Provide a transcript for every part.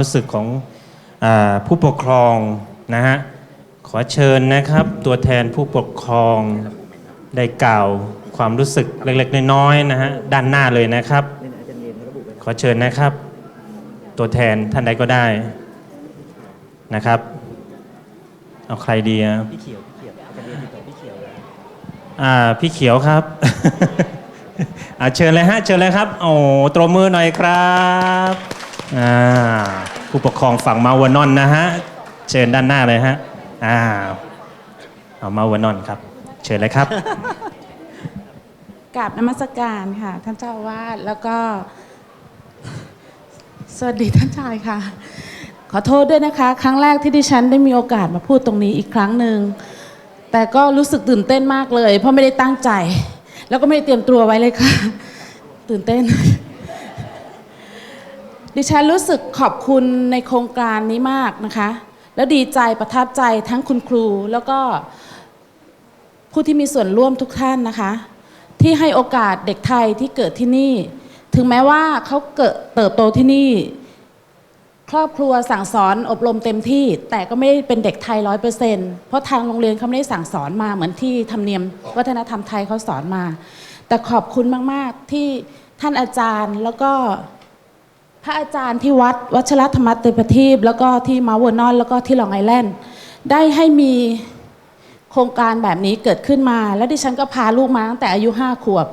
รู้สึกของอผู้ปกครองนะฮะขอเชิญนะครับ ตัวแทนผู้ปกครองได้กล่าวความรู้สึกเล็กๆน้อยๆนะฮะด้านหน้าเลยนะครับ ขอเชิญนะครับ ตัวแทนท่านใดก็ได้นะครับ เอาใครดีอะพี่เขียวพี่เขียวอาจารย์เรียนติดต่อพี่เขียวอ่าพี่เขียวครับอ่าเชิญเลยฮะเชิญเลยครับโอ้ตรมือหน่อยครับ อ่าผู้ปกครองฝั่งมาวานอนนะฮะ เชิญด้านหน้าเลยฮะอ่าเอามาวนอนครับ เชิญเลยครับ กราบนมัสการค่ะ ท่านเจ้าอาวาสแล้วก็ สวัสดีท่านชายค่ะ ขอโทษด้วยนะคะ ครั้งแรกที่ดิฉันได้มีโอกาสมาพูดตรงนี้อีกครั้งหนึ่งแต่ก็รู้สึกตื่นเต้นมากเลย เพราะไม่ได้ตั้งใจ แล้วก็ไม่ได้เตรียมตัวไว้เลยค่ะ ตื่นเต้น ดิฉันรู้สึกขอบคุณในโครงการนี้มากนะคะ แล้วดีใจประทับใจทั้งคุณครูแล้วก็ผู้ที่มีส่วนร่วมทุกท่านนะคะ ที่ให้โอกาสเด็กไทยที่เกิดที่นี่ ถึงแม้ว่าเขาเกิดเติบโตที่นี่ ครอบครัวสั่งสอนอบรมเต็มที่ แต่ก็ไม่ได้เป็นเด็กไทยร้อยเปอร์เซ็นต์เพราะทางโรงเรียนเขาไม่ได้สั่งสอนมาเหมือนที่ธรรมเนียม วัฒนธรรมไทยเขาสอนมา แต่ขอบคุณมาก ๆ ที่ท่านอาจารย์แล้วก็ พระอาจารย์ที่วัดวัชรธรรมเตปทีปแล้วก็ที่มาเวอร์นอน แล้วก็ที่ลองไอแลนด์ได้ให้มีโครงการแบบนี้เกิดขึ้นมา แล้วดิฉันก็พาลูกมาตั้งแต่อายุห้าขวบ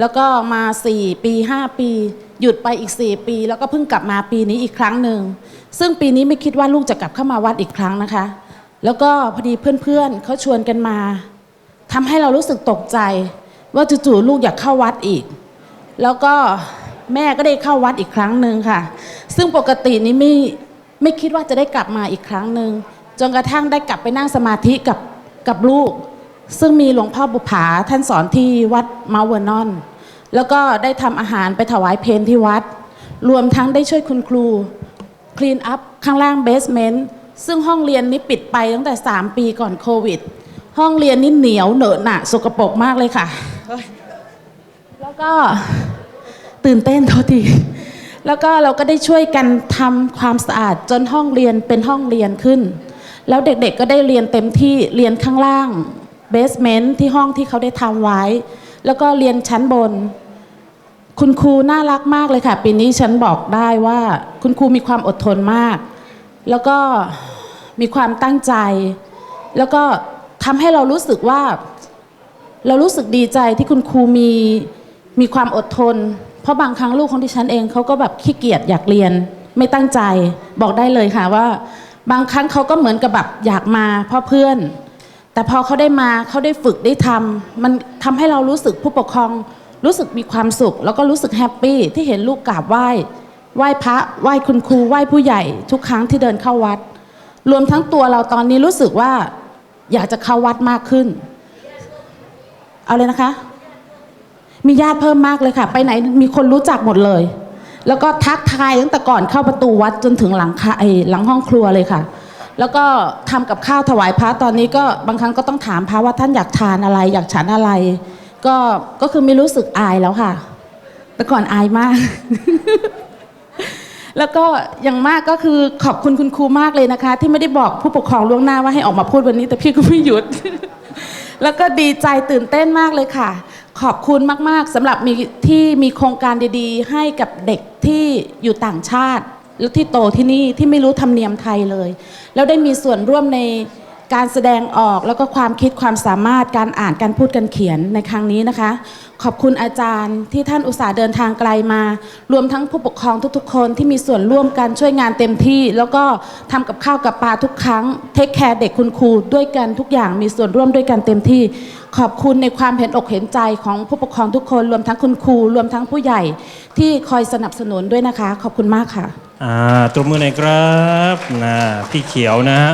แล้วก็มา 4 ปี 5 ปี หยุดไปอีก 4 ปี แล้วก็เพิ่งกลับมาปีนี้อีกครั้งหนึ่ง ซึ่งปีนี้ไม่คิดว่าลูกจะกลับเข้ามาวัดอีกครั้งนะคะ แล้วก็พอดีเพื่อนๆเขาชวนกันมาทำให้เรารู้สึกตกใจ ว่าจู่ๆลูกอยากเข้าวัดอีก แล้วก็ แม่ก็ได้เข้าวัดอีกครั้งหนึ่งค่ะ ซึ่งปกตินี้ไม่ไม่คิดว่าจะได้กลับมาอีกครั้งหนึ่งจนกระทั่งได้กลับไปนั่งสมาธิกับกับลูก ซึ่งมีหลวงพ่อบุภาท่านสอนที่วัดมาเวอร์นอน แล้วก็ได้ทำอาหารไปถวายเพลที่วัด รวมทั้งได้ช่วยคุณครูคลีนอัพข้างล่างเบสเมนต์ซึ่งห้องเรียนนี้ปิดไปตั้งแต่ 3 ปีก่อนโควิด ห้องเรียนนี่เหนียวเหนอะหนะสกปรกมากเลยค่ะ แล้วก็ ตื่นเต้นโทษทีแล้วก็เราก็ได้ช่วยกันทำความสะอาดจนห้องเรียนเป็นห้องเรียนขึ้น แล้วเด็กๆก็ได้เรียนเต็มที่เรียนข้างล่างเบสเมนต์ที่ห้องที่เขาได้ทำไว้ แล้วก็เรียนชั้นบน คุณครูน่ารักมากเลยค่ะ ปีนี้ฉันบอกได้ว่า คุณครูมีความอดทนมาก แล้วก็มีความตั้งใจ แล้วก็ทำให้เรารู้สึกว่า เรารู้สึกดีใจที่คุณครูมีมีความอดทน เพราะบางครั้งลูกของดิฉันเองเขาก็แบบขี้เกียจอยากเรียน ไม่ตั้งใจบอกได้เลยค่ะว่า บางครั้งเขาก็เหมือนกับแบบอยากมาเพราะเพื่อน แต่พอเขาได้มาเขาได้ฝึกได้ทำมันทำให้เรารู้สึกผู้ปกครองรู้สึกมีความสุข แล้วก็รู้สึกแฮปปี้ที่เห็นลูกกราบไหว้ไหว้พระไหว้คุณครูไหว้ผู้ใหญ่ ทุกครั้งที่เดินเข้าวัด รวมทั้งตัวเราตอนนี้รู้สึกว่า อยากจะเข้าวัดมากขึ้น เอาเลยนะคะ มีญาติเพิ่มมากเลยค่ะ ไปไหนมีคนรู้จักหมดเลย แล้วก็ทักทายตั้งแต่ก่อนเข้าประตูวัดจนถึงหลังคาไอ้หลังห้องครัวเลยค่ะ แล้วก็ทำกับข้าวถวายพระตอนนี้ก็บางครั้งก็ต้องถามพระว่าท่านอยากทานอะไร อยากฉันอะไร ก็ก็คือไม่รู้สึกอายแล้วค่ะ แต่ก่อนอายมาก แล้วก็อย่างมากก็คือขอบคุณคุณครูมากเลยนะคะ ที่ไม่ได้บอกผู้ปกครองล่วงหน้าว่าให้ออกมาพูดวันนี้ แต่พี่ก็ไม่หยุด แล้วก็ดีใจตื่นเต้นมากเลยค่ะ ขอบคุณมาก ๆสำหรับมีที่มีโครงการดีๆ ให้กับเด็กที่อยู่ต่างชาติ แล้วที่โตที่นี่ที่ไม่รู้ธรรมเนียมไทยเลย แล้วได้มีส่วนร่วมใน การแสดงออกแล้วก็ความคิดความสามารถการอ่านการพูดการเขียนในครั้งนี้นะคะ ขอบคุณอาจารย์ที่ท่านอุตส่าห์เดินทางไกลมา รวมทั้งผู้ปกครองทุกๆ คนที่มีส่วนร่วมกันช่วยงานเต็มที่ แล้วก็ทำกับข้าวกับปลาทุกครั้งเทคแคร์เด็กคุณครูด้วยกันทุกอย่างมีส่วนร่วมด้วยกันเต็มที่ ขอบคุณในความเห็นอกเห็นใจของผู้ปกครองทุกคน รวมทั้งคุณครูรวมทั้งผู้ใหญ่ที่คอยสนับสนุนด้วยนะคะ ขอบคุณมากค่ะอ่าตรบมือหน่อยครับนะพี่เขียวนะฮะ